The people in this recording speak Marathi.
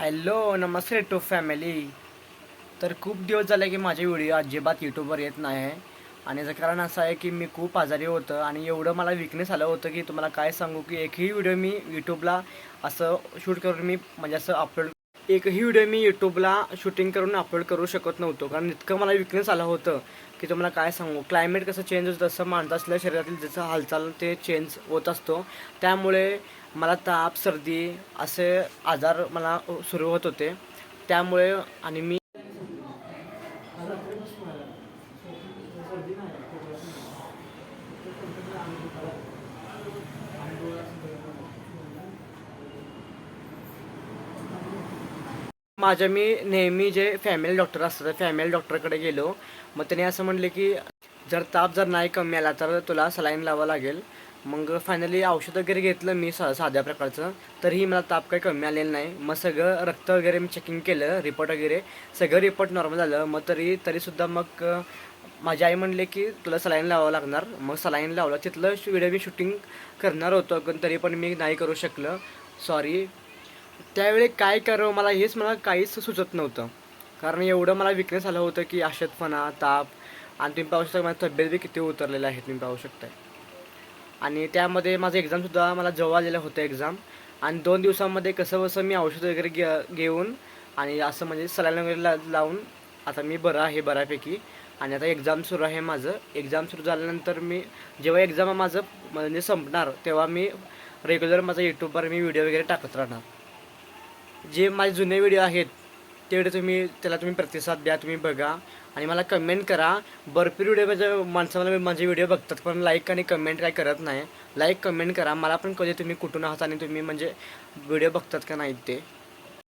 Hello Namaste to family. तर खूप दिवस झाले की माझे व्हिडिओ अजिबात यूट्यूबवर येत नाही. आहे आणि याचं कारण असं आहे की मी खूप आजारी होतं आणि एवढं मला विकनेस आलं होतं की तुम्हाला काय सांगू की एकही व्हिडिओ मी यूट्यूबला असं शूट करून मी म्हणजे असं अपलोड एकही व्हिडिओ मी यूट्यूबला शूटिंग करून अपलोड करू शकत नव्हतो. कारण इतकं मला विकनेस आलं होतं की तुम्हाला काय सांगू? क्लायमेट कसं चेंज होतं तसं असल्या शरीरातील जसं हालचाल ते चेंज होत असतो. त्यामुळे मला ताप सर्दी असे आजार मला सुरू होत होते. त्यामुळे आणि मी माझ्या मी नेहमी जे फॅमिली डॉक्टर असतात फॅमिली डॉक्टरकडे गेलो. मग त्याने असं म्हणले की जर ताप जर नाही कमी आला तर तुला सलाईन लावावं लागेल. मग फायनली औषध वगैरे घेतलं मी सा साध्या प्रकारचं. तरीही मला ताप काही कमी आलेला नाही. मग सगळं रक्त वगैरे मी चेकिंग केलं रिपोर्ट वगैरे. सगळं रिपोर्ट नॉर्मल झालं. मग तरी तरीसुद्धा मग माझी आई म्हणले की तुला सलाईन लावावं लागणार. मग सलाईन लावलं. तिथलं व्हिडिओ मी शूटिंग करणार होतो पण तरी पण मी नाही करू शकलं. सॉरी त्यावेळी काय करावं मला हेच मला काहीच सुचत नव्हतं. कारण एवढं मला विकनेस आलं होतं की अशतपणा ताप आणि तुम्ही पाहू शकता माझ्या तब्येत बी किती उतरलेलं आहे तुम्ही पाहू शकताय आणि त्यामध्ये माझं एक्झामसुद्धा मला जवळ आलेलं होतं एक्झाम आणि दोन दिवसांमध्ये कसं बसं मी औषध वगैरे घे घेऊन आणि असं म्हणजे सलाईन वगैरे ला लावून आता मी बरं आहे बऱ्यापैकी. आणि आता एक्झाम सुरू आहे माझं. एक्झाम सुरू झाल्यानंतर मी जेव्हा एक्झाम माझं म्हणजे संपणार तेव्हा मी रेग्युलर माझा यूट्यूबवर मी व्हिडिओ वगैरे टाकत राहणार. जे माझे जुने व्हिडिओ आहेत तेवढे तुम्ही त्याला तुम्ही प्रतिसाद द्या तुम्ही बघा. आणि मला कमेंट करा. भरपूर व्हिडिओ म्हणजे माणसं मला माझे व्हिडिओ बघतात पण लाईक आणि कमेंट काय करत नाही. लाईक कमेंट करा. मला पण कधी तुम्ही कुठून आहात आणि तुम्ही म्हणजे व्हिडिओ बघतात का नाहीत ते.